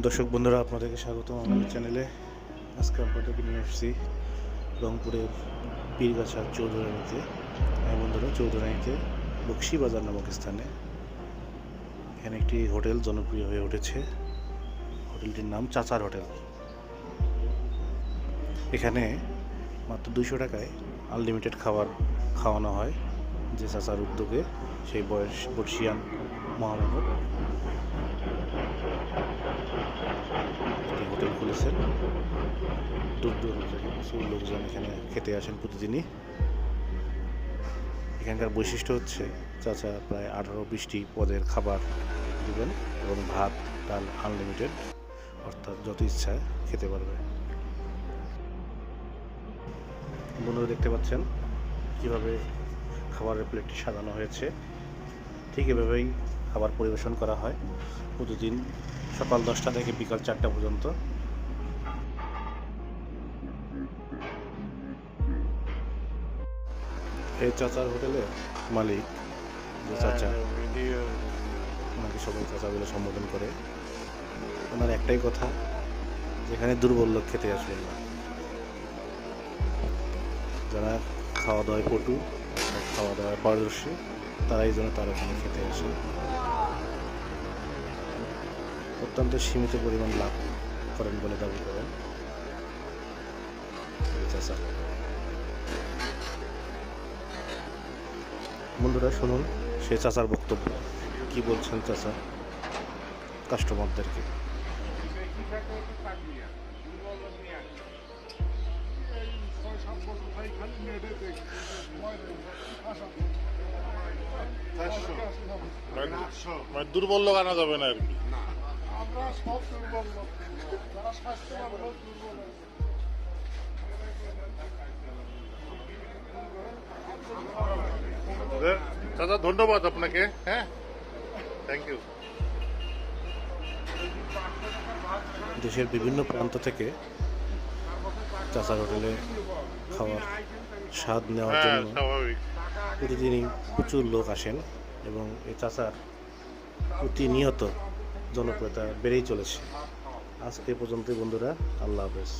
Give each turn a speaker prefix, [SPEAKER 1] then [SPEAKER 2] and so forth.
[SPEAKER 1] দর্শক বন্ধুরা, আপনাদেরকে স্বাগতম আমাদের চ্যানেলে। আজকে আপনাদেরকে নিয়ে এসেছি রংপুরের পীরগাছা চৌধুরানীতে। হ্যাঁ বন্ধুরা, চৌধুরানীতে বক্সি বাজার নামক স্থানে। এখানে একটি হোটেল জনপ্রিয় হয়ে উঠেছে। হোটেলটির নাম চাচার হোটেল। এখানে মাত্র দুশো টাকায় আনলিমিটেড খাবার খাওয়ানো হয় যে চাচার উদ্যোগে সেই বয়স বর্ষিয়ান মহামানব। হোটেল দূর দূরান্ত থেকে প্রচুর লোকজন এখানে খেতে আসেন প্রতিদিনই। এখানকার বৈশিষ্ট্য হচ্ছে চাচা প্রায় আঠারো বিশটি পদের খাবার দেবেন এবং ভাত, ডাল আনলিমিটেড অর্থাৎ যত ইচ্ছা খেতে পারবে। বন্ধুরা দেখতে পাচ্ছেন কীভাবে খাবারের প্লেটটি সাজানো হয়েছে। ঠিক এভাবেই খাবার পরিবেশন করা হয় প্রতিদিন সকাল দশটা থেকে বিকাল চারটা পর্যন্ত। এই চাচার হোটেলের মালিক যে চাচা। ওনাকে সবাই চাচা বলে সম্বোধন করে। ওনার একটাই কথা যেখানে দুর্বল লোক খেতে আসবেন না। যারা খাওয়া দাওয়ায় পটু খাওয়া দাওয়ায় পারদর্শী তারাই যেন তার ওখানে খেতে আসে। অত্যন্ত সীমিত পরিমাণ লাভ করেন বলে দাবি করেন চাচা। বন্ধুরা শুনুন সে চাচার বক্তব্য। কি বলছেন চাচা? কাস্টমারদেরকে।
[SPEAKER 2] মানে দুর্বল লোক আনা যাবে না আর কি।
[SPEAKER 3] আমরা সব দুর্বল লোক। যারা স্বাস্থ্যবান লোক দুর্বল হয়ে যায়।
[SPEAKER 2] দাদা ধন্যবাদ আপনাকে হ্যাঁ? থ্যাংক ইউ
[SPEAKER 1] দেশের বিভিন্ন প্রান্ত থেকে চাচার হোটেলে খাওয়ার স্বাদ নেওয়ার
[SPEAKER 2] হ্যাঁ
[SPEAKER 1] জন্য প্রতিদিনই প্রচুর লোক আসেন এবং এই চাচার প্রতিনিয়ত জনপ্রিয়তা বেড়েই চলেছে। আজকে এ পর্যন্তই বন্ধুরা আল্লাহ হাফেজ।